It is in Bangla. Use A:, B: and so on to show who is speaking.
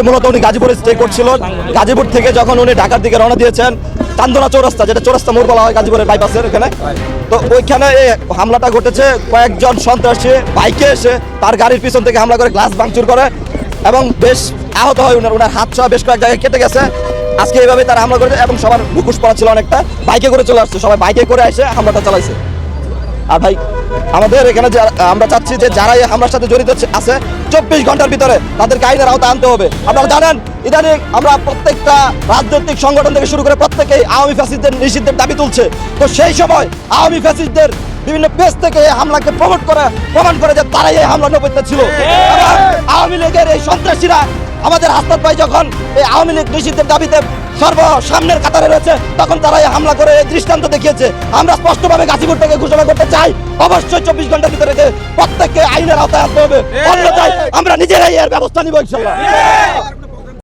A: কিছু
B: মূলত উনি গাজীপুরে স্টে করছিল। গাজীপুর থেকে যখন উনি ঢাকার দিকে রওনা দিয়েছেন চান্দনা চৌরাস্তা, যেটা চৌরাস্তা মোড় বলা হয় গাজীপুরের বাইপাসের এখানে। তো ওইখানে হামলাটা ঘটেছে, কয়েকজন সন্ত্রাসী বাইকে এসে তার গাড়ির পিছন থেকে হামলা করে গ্লাস ভাঙচুর করে এবং বেশ আহত হয় উনার উনার হাত সহ বেশ কয়েক জায়গায় কেটে গেছে। আজকে এইভাবে তারা হামলা করেছে এবং সবার মুখোশ পড়া ছিল অনেকটা। বাইকে করে চলে আসছে, সবাই বাইকে করে এসে হামলাটা চালাইছে। আর ভাই, আমাদের এখানে যে, আমরা চাচ্ছি যে যারা এই সাথে জড়িত আছে- চব্বিশ ঘণ্টার ভিতরে তাদেরকে আইনের আওতায় আনতে হবে। আপনারা জানেন, ইদানিং আমরা প্রত্যেকটা রাজনৈতিক সংগঠন থেকে শুরু করে প্রত্যেকেই আওয়ামী ফ্যাসিস্টদের নিষিদ্ধের দাবি তুলছে। তো সেই সময় আওয়ামী ফ্যাসিস্টদের বিভিন্ন পেজ থেকে এই হামলাকে প্রমোট করে, প্রমাণ করে যে তারাই এই হামলা নৈপথ্যে ছিল। আওয়ামী লীগের এই সন্ত্রাসীরা আমাদের হাসপাত ভাই যখন এই আওয়ামী লীগ নিষিদ্ধের দাবিতে সর্ব সামনের কাতারে রয়েছে, তখন তারা এই হামলা করে এই দৃষ্টান্ত দেখিয়েছে। আমরা স্পষ্টভাবে গাজীপুর থেকে অবশ্যই চব্বিশ ঘণ্টার ভিতরে প্রত্যেককে আইনের আওতায় আনতে হবে। অন্যথায় আমরা নিজেরাই এর ব্যবস্থা নিব ইনশাল্লাহ